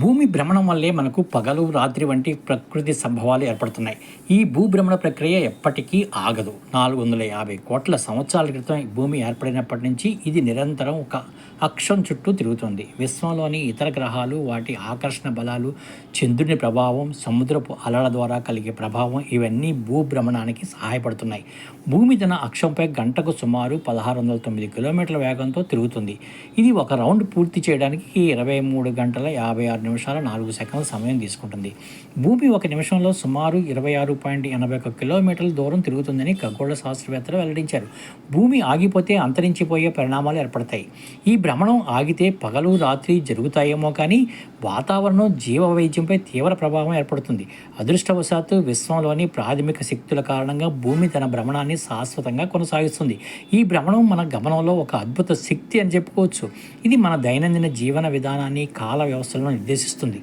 భూమి భ్రమణం వల్లే మనకు పగలు రాత్రి వంటి ప్రకృతి సంభవాలు ఏర్పడుతున్నాయి. ఈ భూభ్రమణ ప్రక్రియ ఎప్పటికీ ఆగదు. నాలుగు వందల యాభై కోట్ల సంవత్సరాల క్రితం భూమి ఏర్పడినప్పటి నుంచి ఇది నిరంతరం ఒక అక్షం చుట్టూ తిరుగుతుంది. విశ్వంలోని ఇతర గ్రహాలు వాటి ఆకర్షణ బలాలు చంద్రుని ప్రభావం సముద్రపు అలల ద్వారా కలిగే ప్రభావం ఇవన్నీ భూభ్రమణానికి సహాయపడుతున్నాయి. భూమి తన అక్షంపై గంటకు సుమారు పదహారు వందల తొమ్మిది కిలోమీటర్ల వేగంతో తిరుగుతుంది. ఇది ఒక రౌండ్ పూర్తి చేయడానికి ఇరవై మూడు గంటల యాభై ఆరు నిమిషాల నాలుగు సెకండ్ల సమయం తీసుకుంటుంది. భూమి ఒక నిమిషంలో సుమారు ఇరవై ఆరు పాయింట్ ఎనభై ఒక కిలోమీటర్ల దూరం తిరుగుతుందని ఖగోళ శాస్త్రవేత్తలు వెల్లడించారు. భూమి ఆగిపోతే అంతరించిపోయే పరిణామాలు ఏర్పడతాయి. ఈ భ్రమణం ఆగితే పగలు రాత్రి జరుగుతాయేమో కానీ వాతావరణం జీవ వైద్యంపై తీవ్ర ప్రభావం ఏర్పడుతుంది. అదృష్టవశాత్తు విశ్వంలోని ప్రాథమిక శక్తుల కారణంగా భూమి తన భ్రమణాన్ని శాశ్వతంగా కొనసాగిస్తుంది. ఈ భ్రమణం మన గమనంలో ఒక అద్భుత శక్తి అని చెప్పుకోవచ్చు. ఇది మన దైనందిన జీవన విధానాన్ని కాల వ్యవస్థలను నిర్దేశిస్తుంది